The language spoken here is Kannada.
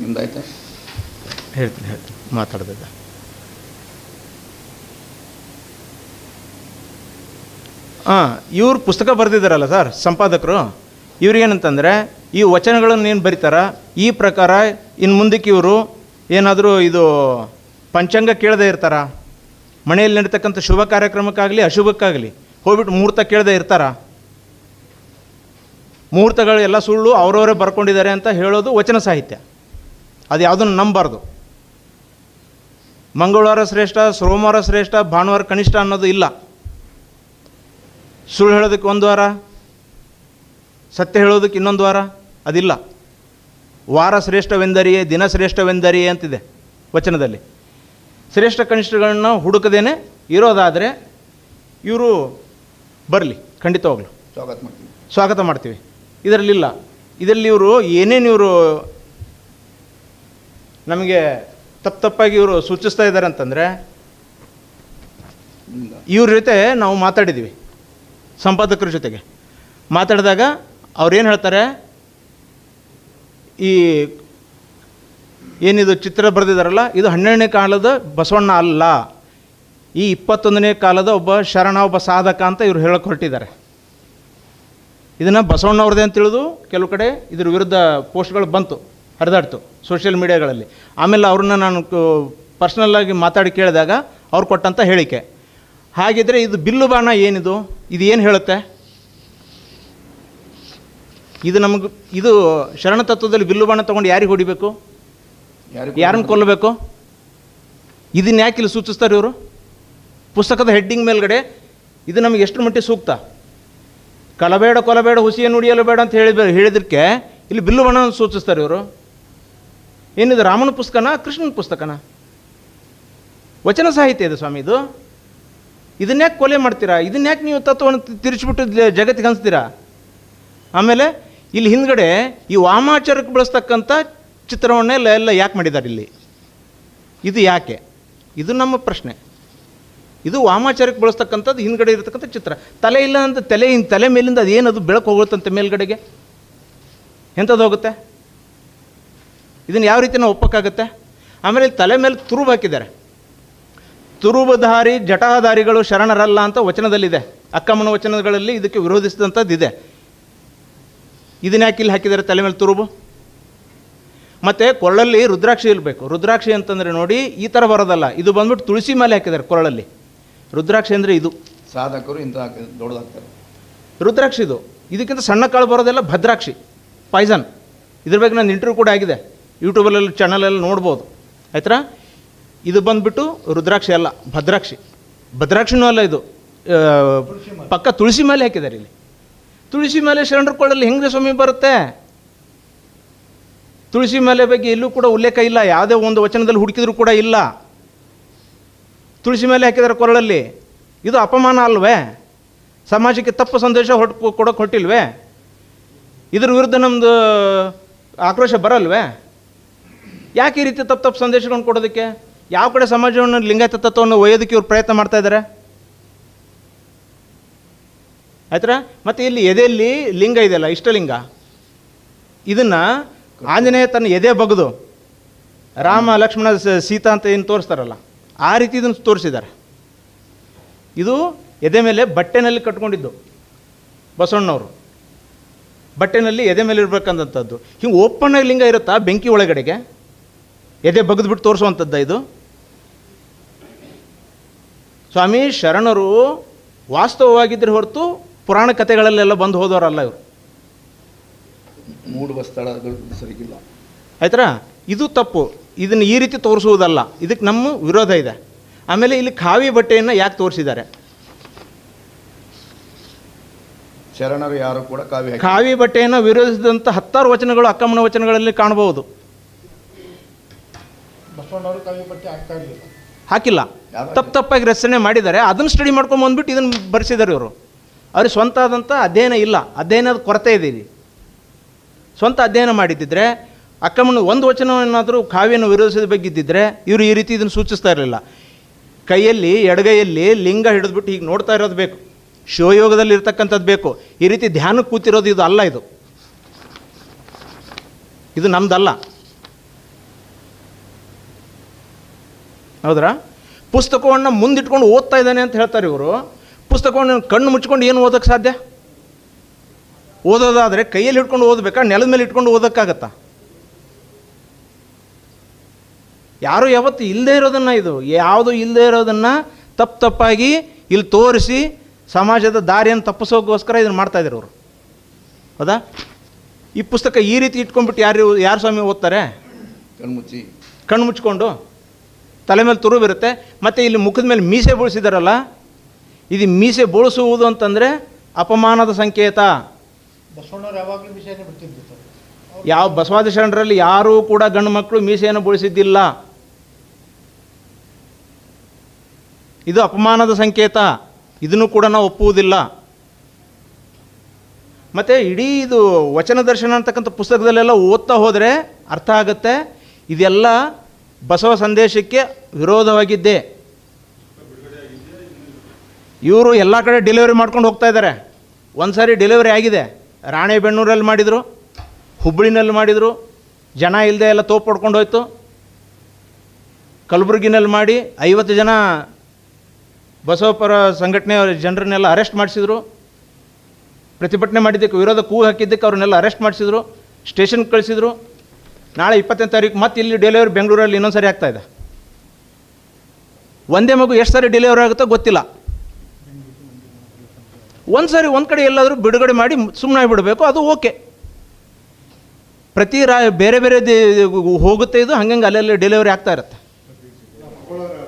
ನಿಮ್ದಾಯ್ತಾ ಹೇಳ್ತೀನಿ ಹೇಳ್ತೀನಿ. ಮಾತಾಡ್ದಿದ್ದ ಹಾಂ ಇವ್ರು ಪುಸ್ತಕ ಬರೆದಿದ್ದಾರಲ್ಲ ಸರ್, ಸಂಪಾದಕರು. ಇವ್ರಿಗೇನಂತಂದರೆ ಈ ವಚನಗಳನ್ನು ಏನು ಬರೀತಾರ? ಈ ಪ್ರಕಾರ ಇನ್ನು ಮುಂದಕ್ಕೆ ಇವರು ಏನಾದರೂ ಇದು ಪಂಚಾಂಗ ಕೇಳದೇ ಇರ್ತಾರ? ಮನೆಯಲ್ಲಿ ನಡೀತಕ್ಕಂಥ ಶುಭ ಕಾರ್ಯಕ್ರಮಕ್ಕಾಗಲಿ, ಅಶುಭಕ್ಕಾಗಲಿ, ಹೋಗ್ಬಿಟ್ಟು ಮುಹೂರ್ತ ಕೇಳದೇ ಇರ್ತಾರ? ಮುಹೂರ್ತಗಳು ಎಲ್ಲ ಸುಳ್ಳು ಅವರವರೇ ಬರ್ಕೊಂಡಿದ್ದಾರೆ ಅಂತ ಹೇಳೋದು ವಚನ ಸಾಹಿತ್ಯ. ಅದು ಯಾವುದನ್ನು ನಂಬಾರ್ದು ಮಂಗಳವಾರ ಶ್ರೇಷ್ಠ ಸೋಮವಾರ ಶ್ರೇಷ್ಠ ಭಾನುವಾರ ಕನಿಷ್ಠ ಅನ್ನೋದು ಇಲ್ಲ. ಸುಳ್ಳು ಹೇಳೋದಕ್ಕೆ ಒಂದು ವಾರ ಸತ್ಯ ಹೇಳೋದಕ್ಕೆ ಇನ್ನೊಂದು ವಾರ ಅದಿಲ್ಲ. ವಾರ ಶ್ರೇಷ್ಠವೆಂದರಿಯೇ ದಿನ ಶ್ರೇಷ್ಠವೆಂದರಿಯೇ ಅಂತಿದೆ ವಚನದಲ್ಲಿ. ಶ್ರೇಷ್ಠ ಕನಿಷ್ಠಗಳನ್ನು ಹುಡುಕದೇನೆ ಇರೋದಾದರೆ ಇವರು ಬರಲಿ ಖಂಡಿತವಾಗ್ಲು ಸ್ವಾಗತ ಮಾಡ್ತೀವಿ. ಸ್ವಾಗತ ಮಾಡ್ತೀವಿ. ಇದರಲ್ಲಿಲ್ಲ. ಇದರಲ್ಲಿ ಇವರು ಏನೇನು ಇವರು ನಮಗೆ ತಪ್ಪು ತಪ್ಪಾಗಿ ಇವರು ಸೂಚಿಸ್ತಾ ಇದ್ದಾರೆ ಅಂತಂದರೆ, ಇವ್ರ ಜೊತೆ ನಾವು ಮಾತಾಡಿದ್ದೀವಿ ಸಂಪಾದಕರ ಜೊತೆಗೆ. ಮಾತಾಡಿದಾಗ ಅವ್ರೇನು ಹೇಳ್ತಾರೆ, ಈ ಏನಿದು ಚಿತ್ರ ಬರೆದಿದ್ದಾರಲ್ಲ ಇದು ಹನ್ನೆರಡನೇ ಕಾಲದ ಬಸವಣ್ಣ ಅಲ್ಲ, ಈ ಇಪ್ಪತ್ತೊಂದನೇ ಕಾಲದ ಒಬ್ಬ ಶರಣ ಒಬ್ಬ ಸಾಧಕ ಅಂತ ಇವ್ರು ಹೇಳಕ್ಕೆ ಹೊರಟಿದ್ದಾರೆ ಇದನ್ನು ಬಸವಣ್ಣವ್ರದೇ ಅಂತ ತಿಳಿದು ಕೆಲವು ಕಡೆ ಇದ್ರ ವಿರುದ್ಧ ಪೋಸ್ಟ್ಗಳು ಬಂತು. ಹರಿದಾಡ್ತು ಸೋಷಿಯಲ್ ಮೀಡಿಯಾಗಳಲ್ಲಿ ಆಮೇಲೆ ಅವ್ರನ್ನ ನಾನು ಪರ್ಸ್ನಲ್ಲಾಗಿ ಮಾತಾಡಿ ಕೇಳಿದಾಗ ಅವ್ರು ಕೊಟ್ಟಂಥ ಹೇಳಿಕೆ. ಹಾಗಿದ್ರೆ ಇದು ಬಿಲ್ಲು ಬಾಣ ಏನಿದು? ಇದು ಏನು ಹೇಳುತ್ತೆ? ಇದು ನಮಗೆ ಇದು ಶರಣ ತತ್ವದಲ್ಲಿ ಬಿಲ್ಲು ಬಾಣ ತೊಗೊಂಡು ಯಾರಿಗೆ ಹೊಡಿಬೇಕು? ಯಾರನ್ನು ಕೊಲ್ಲಬೇಕು ಇದನ್ನ ಯಾಕೆ ಇಲ್ಲಿ ಸೂಚಿಸ್ತಾರೆ ಇವರು? ಪುಸ್ತಕದ ಹೆಡ್ಡಿಂಗ್ ಮೇಲ್ಗಡೆ ಇದು ನಮಗೆ ಎಷ್ಟು ಮಟ್ಟಿಗೆ ಸೂಕ್ತ? ಕಲಬೇಡ ಕೊಲಬೇಡ ಹುಸಿಯನ್ನು ನುಡಿಯಲು ಬೇಡ ಅಂತ ಹೇಳಿ ಹೇಳಿದಕ್ಕೆ ಇಲ್ಲಿ ಬಿಲ್ಲು ಬಣ್ಣ ಸೂಚಿಸ್ತಾರೆ ಇವರು. ಏನಿದು, ರಾಮನ ಪುಸ್ತಕನ, ಕೃಷ್ಣನ ಪುಸ್ತಕನ? ವಚನ ಸಾಹಿತ್ಯ ಇದೆ ಸ್ವಾಮಿ ಇದು. ಇದನ್ನ್ಯಾಕೆ ಕೊಲೆ ಮಾಡ್ತೀರಾ? ಇದನ್ನ್ಯಾಕೆ ನೀವು ತತ್ವವನ್ನು ತಿರುಚಿಬಿಟ್ಟು ಜಗತ್ತಿಗೆ ಹಂಚ್ತೀರಾ? ಆಮೇಲೆ ಇಲ್ಲಿ ಹಿಂದ್ಗಡೆ ಈ ವಾಮಾಚಾರಕ್ಕೆ ಬಳಸ್ತಕ್ಕಂಥ ಚಿತ್ರವನ್ನೆಲ್ಲ ಎಲ್ಲ ಯಾಕೆ ಮಾಡಿದ್ದಾರೆ ಇಲ್ಲಿ? ಇದು ಯಾಕೆ? ಇದು ನಮ್ಮ ಪ್ರಶ್ನೆ. ಇದು ವಾಮಾಚಾರಕ್ಕೆ ಬಳಸ್ತಕ್ಕಂಥದ್ದು ಹಿಂದ್ಗಡೆ ಇರತಕ್ಕಂಥ ಚಿತ್ರ. ತಲೆ ಇಲ್ಲ ಅಂತ ತಲೆ ತಲೆ ಮೇಲಿಂದ ಅದೇನದು ಬೆಳಕು ಹೋಗುತ್ತಂತೆ ಮೇಲ್ಗಡೆಗೆ? ಎಂಥದ್ದು ಹೋಗುತ್ತೆ? ಇದನ್ನು ಯಾವ ರೀತಿ ನಾವು ಒಪ್ಪಕ್ಕಾಗುತ್ತೆ? ಆಮೇಲೆ ತಲೆ ಮೇಲೆ ತುರುಬು ಹಾಕಿದ್ದಾರೆ. ತುರುಬುಧಾರಿ ಜಟಾಧಾರಿಗಳು ಶರಣರಲ್ಲ ಅಂತ ವಚನದಲ್ಲಿದೆ. ಅಕ್ಕಮ್ಮನ ವಚನಗಳಲ್ಲಿ ಇದಕ್ಕೆ ವಿರೋಧಿಸಿದಂಥದ್ದು ಇದೆ. ಇದನ್ನ ಯಾಕೆ ಇಲ್ಲಿ ಹಾಕಿದ್ದಾರೆ ತಲೆ ಮೇಲೆ ತುರುಬು? ಮತ್ತು ಕೊರಳಲ್ಲಿ ರುದ್ರಾಕ್ಷಿ ಇರಬೇಕು. ರುದ್ರಾಕ್ಷಿ ಅಂತಂದರೆ ನೋಡಿ ಈ ಥರ ಬರೋದಲ್ಲ. ಇದು ಬಂದ್ಬಿಟ್ಟು ತುಳಸಿ ಮೇಲೆ ಹಾಕಿದ್ದಾರೆ ಕೊರಳಲ್ಲಿ. ರುದ್ರಾಕ್ಷಿ ಅಂದರೆ ಇದು. ಸಾಧಕರು ಇಂಥ ದೊಡ್ಡದಾಗ್ತಾರೆ. ರುದ್ರಾಕ್ಷಿ ಇದು. ಇದಕ್ಕಿಂತ ಸಣ್ಣ ಕಾಳು ಬರೋದೆಲ್ಲ ಭದ್ರಾಕ್ಷಿ ಪಾಯ್ಸನ್. ಇದ್ರ ಬಗ್ಗೆ ನಾನು ಇಂಟರ್ವ್ಯೂ ಕೂಡ ಆಗಿದೆ. ಯೂಟ್ಯೂಬಲ್ಲಿ ಚಾನಲಲ್ಲಿ ನೋಡ್ಬೋದು. ಆಯ್ತಾ ಇದು ಬಂದ್ಬಿಟ್ಟು ರುದ್ರಾಕ್ಷಿ ಅಲ್ಲ, ಭದ್ರಾಕ್ಷಿ. ಭದ್ರಾಕ್ಷಿನೂ ಅಲ್ಲ ಇದು ಪಕ್ಕ ತುಳಸಿ ಮೇಲೆ ಹಾಕಿದ್ದಾರೆ ಇಲ್ಲಿ. ತುಳಸಿ ಮೇಲೆ ಶರಣರ ಕೊಳ್ಳಲ್ಲಿ ಹೆಂಗೆ ಸ್ವಾಮಿ ಬರುತ್ತೆ? ತುಳಸಿ ಮೇಲೆ ಬಗ್ಗೆ ಎಲ್ಲೂ ಕೂಡ ಉಲ್ಲೇಖ ಇಲ್ಲ, ಯಾವುದೇ ಒಂದು ವಚನದಲ್ಲಿ ಹುಡುಕಿದ್ರು ಕೂಡ ಇಲ್ಲ. ತುಳಸಿ ಮೇಲೆ ಹಾಕಿದ್ದಾರೆ ಕೊರಳಲ್ಲಿ ಇದು ಅಪಮಾನ ಅಲ್ವೇ? ಸಮಾಜಕ್ಕೆ ತಪ್ಪು ಸಂದೇಶ ಹೊಟ್ಟು ಕೊಡೋಕೆ ಹೊಟ್ಟಿಲ್ವೇ? ಇದ್ರ ವಿರುದ್ಧ ನಮ್ಮದು ಆಕ್ರೋಶ ಬರಲ್ವೇ? ಯಾಕೆ ಈ ರೀತಿ ತಪ್ಪು ತಪ್ಪು ಸಂದೇಶಗಳನ್ನು ಕೊಡೋದಕ್ಕೆ? ಯಾವ ಕಡೆ ಸಮಾಜವನ್ನು ಲಿಂಗಾಯತ ತತ್ವವನ್ನು ಒಯ್ಯೋದಕ್ಕೆ ಇವ್ರು ಪ್ರಯತ್ನ ಮಾಡ್ತಾ ಇದ್ದಾರೆ ಆಯ್ತರ? ಮತ್ತು ಇಲ್ಲಿ ಎದೆಯಲ್ಲಿ ಲಿಂಗ ಇದೆಯಲ್ಲ, ಇಷ್ಟಲಿಂಗ? ಇದನ್ನು ಆಂಜನೇಯ ತನ್ನ ಎದೆ ಬಗೆದು ರಾಮ, ಲಕ್ಷ್ಮಣ ಸೀತಾ ಅಂತ ಏನು ತೋರಿಸ್ತಾರಲ್ಲ, ಆ ರೀತಿ ಇದನ್ನು ತೋರಿಸಿದ್ದಾರೆ. ಇದು ಎದೆ ಮೇಲೆ ಬಟ್ಟೆನಲ್ಲಿ ಕಟ್ಕೊಂಡಿದ್ದು ಬಸವಣ್ಣವರು. ಬಟ್ಟೆನಲ್ಲಿ ಎದೆ ಮೇಲೆ ಇರಬೇಕಂದಂಥದ್ದು ಹಿಂಗೆ ಓಪನ್ ಆಗಿ ಲಿಂಗ ಇರುತ್ತಾ ಬೆಂಕಿ ಒಳಗಡೆಗೆ? ಎದೆ ಬಗೆದ್ಬಿಟ್ಟು ತೋರಿಸುವಂಥದ್ದು ಇದು? ಸ್ವಾಮಿ ಶರಣರು ವಾಸ್ತವವಾಗಿದ್ದರೆ ಹೊರತು ಪುರಾಣ ಕಥೆಗಳಲ್ಲೆಲ್ಲ ಬಂದು ಹೋದವರಲ್ಲ ಇವರು. ಮೂಡುವ ಸ್ಥಳಗಳು ಸರಿಗಿಲ್ಲ. ಆಯ್ತಾ ಇದು ತಪ್ಪು. ಇದನ್ನು ಈ ರೀತಿ ತೋರಿಸುವುದಲ್ಲ. ಇದಕ್ಕೆ ನಮ್ಮ ವಿರೋಧ ಇದೆ. ಆಮೇಲೆ ಇಲ್ಲಿ ಖಾವಿ ಬಟ್ಟೆಯನ್ನು ಯಾಕೆ ತೋರಿಸಿದ್ದಾರೆ? ಶರಣರು ಯಾರು ಕೂಡ ಕಾವಿ ಕಾವಿ ಬಟ್ಟೆಯನ್ನು ವಿರೋಧಿಸಿದಂಥ ಹತ್ತಾರು ವಚನಗಳು ಅಕ್ಕಮ್ಮನ ವಚನಗಳಲ್ಲಿ ಕಾಣಬಹುದು. ಬಸವಣ್ಣವರು ಕವಿ ಪಟ್ಟಿ ಹಾಕ್ತಾ ಇರಲಿಲ್ಲ. ಹಾಕಿಲ್ಲ. ತಪ್ಪು ತಪ್ಪಾಗಿ ರಚನೆ ಮಾಡಿದ್ದಾರೆ. ಅದನ್ನು ಸ್ಟಡಿ ಮಾಡ್ಕೊಂಡು ಬಂದ್ಬಿಟ್ಟು ಇದನ್ನು ಬರೆಸಿದ್ದಾರೆ ಇವರು. ಅವ್ರಿಗೆ ಸ್ವಂತ ಆದಂಥ ಅಧ್ಯಯನ ಇಲ್ಲ. ಅಧ್ಯಯನದ ಕೊರತೆ ಇದೆ ಇಲ್ಲಿ. ಸ್ವಂತ ಅಧ್ಯಯನ ಮಾಡಿದ್ದಿದ್ರೆ ಅಕ್ರಮಣ ಒಂದು ವಚನವನ್ನಾದರೂ ಕಾವ್ಯನ ವಿರೋಧಿಸಿದ ಬಗ್ಗೆ ಇದ್ದಿದ್ರೆ ಇವರು ಈ ರೀತಿ ಇದನ್ನು ಸೂಚಿಸ್ತಾ ಇರಲಿಲ್ಲ. ಕೈಯಲ್ಲಿ ಎಡಗೈಯಲ್ಲಿ ಲಿಂಗ ಹಿಡಿದ್ಬಿಟ್ಟು ಹೀಗೆ ನೋಡ್ತಾ ಇರೋದು ಬೇಕು. ಶಿವಯೋಗದಲ್ಲಿ ಇರ್ತಕ್ಕಂಥದ್ದು ಬೇಕು. ಈ ರೀತಿ ಧ್ಯಾನಕ್ಕೆ ಕೂತಿರೋದು ಇದು ಅಲ್ಲ ಇದು. ಇದು ನಮ್ದಲ್ಲ. ಹೌದ್ರಾ? ಪುಸ್ತಕವನ್ನು ಮುಂದಿಟ್ಕೊಂಡು ಓದ್ತಾ ಇದ್ದಾನೆ ಅಂತ ಹೇಳ್ತಾರೆ ಇವರು. ಪುಸ್ತಕವನ್ನು ಕಣ್ಣು ಮುಚ್ಕೊಂಡು ಏನು ಓದೋಕ್ಕೆ ಸಾಧ್ಯ? ಓದೋದಾದರೆ ಕೈಯಲ್ಲಿ ಹಿಡ್ಕೊಂಡು ಓದಬೇಕಾ ನೆಲದ ಮೇಲೆ ಇಟ್ಕೊಂಡು ಓದೋಕ್ಕಾಗತ್ತಾ? ಯಾರು ಯಾವತ್ತು ಇಲ್ಲದೆ ಇರೋದನ್ನು ಇದು ಯಾವುದು ಇಲ್ಲದೆ ಇರೋದನ್ನು ತಪ್ಪು ತಪ್ಪಾಗಿ ಇಲ್ಲಿ ತೋರಿಸಿ ಸಮಾಜದ ದಾರಿಯನ್ನು ತಪ್ಪಿಸೋಕ್ಕೋಸ್ಕರ ಇದನ್ನು ಮಾಡ್ತಾ ಇದ್ದಾರೆ ಅವರು ಹೌದಾ? ಈ ಪುಸ್ತಕ ಈ ರೀತಿ ಇಟ್ಕೊಂಡ್ಬಿಟ್ಟು ಯಾರು ಯಾರು ಸ್ವಾಮಿ ಓದ್ತಾರೆ? ಕಣ್ಮುಚ್ಚಿ ಕಣ್ಣು ಮುಚ್ಕೊಂಡು? ತಲೆ ಮೇಲೆ ತುರು ಬಿರುತ್ತೆ ಮತ್ತು ಇಲ್ಲಿ ಮುಖದ ಮೇಲೆ ಮೀಸೆ ಬೋಳಿಸಿದಾರಲ್ಲ ಇದು ಮೀಸೆ ಬೋಳಿಸುವುದು ಅಂತಂದರೆ ಅಪಮಾನದ ಸಂಕೇತ. ಯಾವ ಬಸವಾದಿ ಶರಣರಲ್ಲಿ ಯಾರೂ ಕೂಡ ಗಂಡು ಮಕ್ಕಳು ಮೀಸೆಯನ್ನು ಬೋಳಿಸಿದ್ದಿಲ್ಲ. ಇದು ಅಪಮಾನದ ಸಂಕೇತ ಇದನ್ನು ಕೂಡ ನಾವು ಒಪ್ಪುವುದಿಲ್ಲ. ಮತ್ತು ಇಡೀ ಇದು ವಚನ ದರ್ಶನ ಅಂತಕ್ಕಂಥ ಪುಸ್ತಕದಲ್ಲೆಲ್ಲ ಓದ್ತಾ ಹೋದರೆ ಅರ್ಥ ಆಗುತ್ತೆ ಇದೆಲ್ಲ ಬಸವ ಸಂದೇಶಕ್ಕೆ ವಿರೋಧವಾಗಿದ್ದೆ. ಇವರು ಎಲ್ಲ ಕಡೆ ಡೆಲಿವರಿ ಮಾಡ್ಕೊಂಡು ಹೋಗ್ತಾ ಇದ್ದಾರೆ. ಒಂದು ಸಾರಿ ಡೆಲಿವರಿ ಆಗಿದೆ. ರಾಣೆಬೆನ್ನೂರಲ್ಲಿ ಮಾಡಿದರು ಹುಬ್ಬಳ್ಳಿನಲ್ಲಿ ಮಾಡಿದರು, ಜನ ಇಲ್ಲದೆ ಎಲ್ಲ ತೋಪು ಪಡ್ಕೊಂಡು ಹೋಯ್ತು. ಕಲಬುರಗಿನಲ್ಲಿ ಮಾಡಿ ಐವತ್ತು ಜನ ಬಸವಪರ ಸಂಘಟನೆ ಜನರನ್ನೆಲ್ಲ ಅರೆಸ್ಟ್ ಮಾಡಿಸಿದ್ರು. ಪ್ರತಿಭಟನೆ ಮಾಡಿದ್ದಕ್ಕೆ, ವಿರೋಧ ಕೂಗು ಹಾಕಿದ್ದಕ್ಕೆ ಅವ್ರನ್ನೆಲ್ಲ ಅರೆಸ್ಟ್ ಮಾಡಿಸಿದ್ರು. ಸ್ಟೇಷನ್ಗೆ ಕಳಿಸಿದ್ರು. ನಾಳೆ ಇಪ್ಪತ್ತನೇ ತಾರೀಕು ಮತ್ತೆ ಇಲ್ಲಿ ಡೆಲಿವರಿ ಬೆಂಗಳೂರಲ್ಲಿ ಇನ್ನೊಂದು ಸರಿ ಆಗ್ತಾ ಇದೆ. ಒಂದೇ ಮಗು ಎಷ್ಟು ಸಾರಿ ಡೆಲಿವರಿ ಆಗುತ್ತೋ ಗೊತ್ತಿಲ್ಲ. ಒಂದು ಸಾರಿ ಒಂದು ಕಡೆ ಎಲ್ಲಾದರೂ ಬಿಡುಗಡೆ ಮಾಡಿ ಸುಮ್ಮನೆ ಬಿಡಬೇಕು ಅದು ಓಕೆ. ಪ್ರತಿ ರಾ, ಬೇರೆ ಬೇರೆ ಹೋಗುತ್ತೆ ಇದು, ಹಂಗಂಗೆ ಅಲ್ಲಲ್ಲಿ ಡೆಲಿವರಿ ಆಗ್ತಾ ಇರುತ್ತೆ.